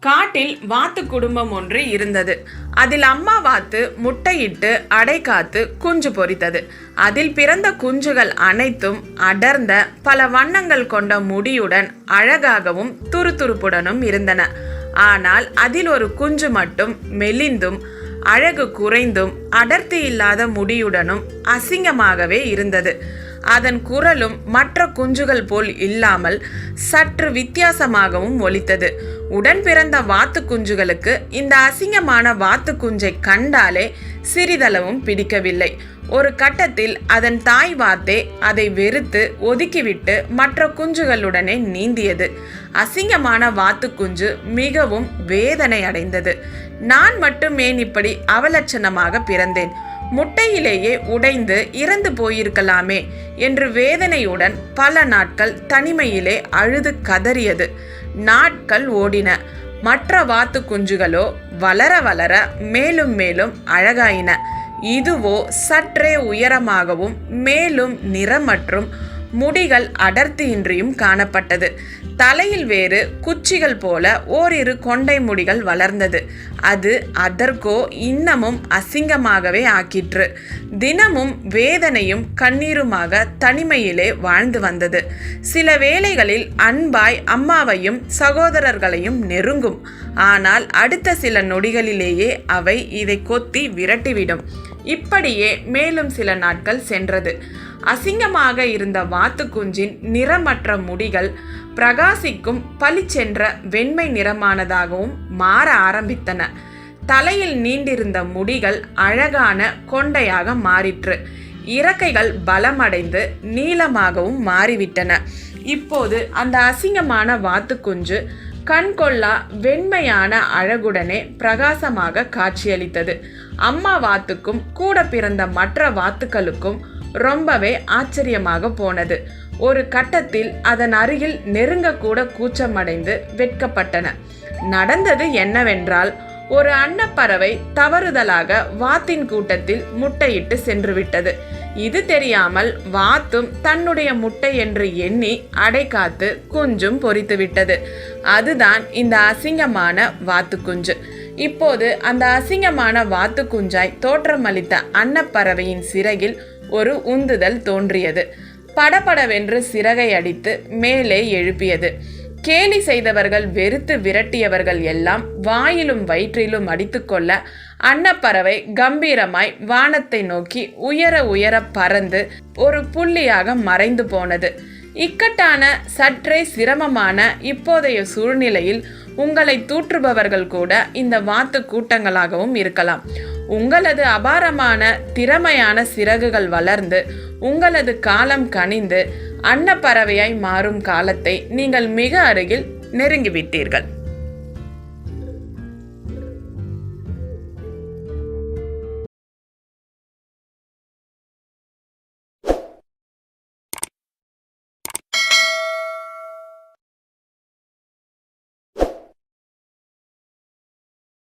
காட்டில் வாத்து குடும்பம் ஒன்று இருந்தது. அதில் அம்மா வாத்து முட்டையிட்டு அடை காத்து குஞ்சு பொரித்தது. அதில் பிறந்த குஞ்சுகள் அனைத்தும் அடர்ந்த பல வண்ணங்கள் கொண்ட முடியுடன் அழகாகவும் துருதுருப்புடனும் இருந்தன. ஆனால் அதில் ஒரு குஞ்சு மட்டும் மெலிந்தும் அழகு குறைந்தும் அடர்த்தி இல்லாத முடியுடனும் அசிங்கமாகவே இருந்தது. அதன் குரலும் மற்ற குஞ்சுகள் போல் இல்லாமல் சற்று வித்தியாசமாகவும் ஒலித்தது. உடன் பிறந்த வாத்து குஞ்சுகளுக்கு இந்த அசிங்கமான வாத்து குஞ்சை கண்டாலே சிறிதளவும் பிடிக்கவில்லை. ஒரு கட்டத்தில் அதன் தாய் வாத்தே அதை வெறுத்து ஒதுக்கிவிட்டு மற்ற குஞ்சுகளுடனே நீந்தியது. அசிங்கமான வாத்து குஞ்சு மிகவும் வேதனை அடைந்தது. நான் மட்டும் ஏன் இப்படி அவலட்சணமாக பிறந்தேன். முட்டையிலேயே உடைந்து இறந்து போயிருக்கலாமே என்று வேதனையுடன் பல நாட்கள் தனிமையிலே அழுது கதறியது. நாட்கள் ஓடின. மற்ற வாத்து குஞ்சுகளோ வளர வளர மேலும் மேலும் அழகாயின. இதுவோ சற்றே உயரமாகவும் மேலும் நிறமற்றும் முடிகள் அடர்த்தியின்றியும் காணப்பட்டது. தலையில் வேறு குச்சிகள் போல ஓரிரு கொண்டை முடிகள் வளர்ந்தது. அது அதற்கோ இன்னமும் அசிங்கமாகவே ஆக்கிற்று. தினமும் வேதனையும் கண்ணீருமாக தனிமையிலே வாழ்ந்து வந்தது. சில வேளைகளில் அன்பாய் அம்மாவையும் சகோதரர்களையும் நெருங்கும். ஆனால் அடுத்த சில நொடிகளிலேயே அவை இதை கொத்தி விரட்டிவிடும். இப்படியே மேலும் சில நாட்கள் சென்றது. அசிங்கமாக இருந்த வாத்துக்குஞ்சின் நிறமற்ற முடிகள் பிரகாசிக்கும் பளிச்சென்ற வெண்மை நிறமானதாகவும் மாற ஆரம்பித்தன. தலையில் நீண்டிருந்த முடிகள் அழகான கொண்டையாக மாறிற்று. இறக்கைகள் பலமடைந்து நீளமாகவும் மாறிவிட்டன. இப்போது அந்த அசிங்கமான வாத்துக்குஞ்சு கண்கொள்ளா வெண்மையான அழகுடனே பிரகாசமாக காட்சியளித்தது. அம்மா வாத்துக்கும் கூட பிறந்த மற்ற வாத்துக்களுக்கும் ரொம்பவே ஆச்சரியமாக போனது. ஒரு கட்டத்தில் அதன் அருகில் நெருங்கக்கூட கூச்சமடைந்து வெட்கப்பட்டன. நடந்தது என்னவென்றால் ஒரு அன்னப்பறவை தவறுதலாக வாத்தின் கூட்டத்தில் முட்டையிட்டு சென்றுவிட்டது. இது தெரியாமல் வாத்தும் தன்னுடைய முட்டை என்று எண்ணி அடை காத்து குஞ்சும் பொறித்துவிட்டது அதுதான் இந்த அசிங்கமான வாத்து குஞ்சு இப்போது அந்த அசிங்கமான வாத்து குஞ்சாய் தோற்றமளித்த அன்னப்பறவையின் சிறகில் ஒரு உந்துதல் தோன்றியது. படபடவென்று சிறகை அடித்து மேலே எழுப்பியது. கேலி செய்தவர்கள் வெறுத்து விரட்டியவர்கள் எல்லாம் வாயிலும் வயிற்றிலும் அடித்துக்கொள்ள அன்னப்பறவை கம்பீரமாய் வானத்தை நோக்கி உயர உயர பறந்து ஒரு புள்ளியாக மறைந்து போனது. இக்கட்டான சற்றே சிரமமான இப்போதைய சூழ்நிலையில் உங்களை தூற்றுபவர்கள் கூட இந்த வாத்து கூட்டங்களாகவும் இருக்கலாம். உங்களது அபாரமான திறமையான சிறகுகள் வளர்ந்து உங்களது காலம் கனிந்து அன்னப்பறவையாய் மாறும் காலத்தை நீங்கள் மிக அருகில் நெருங்கிவிட்டீர்கள்.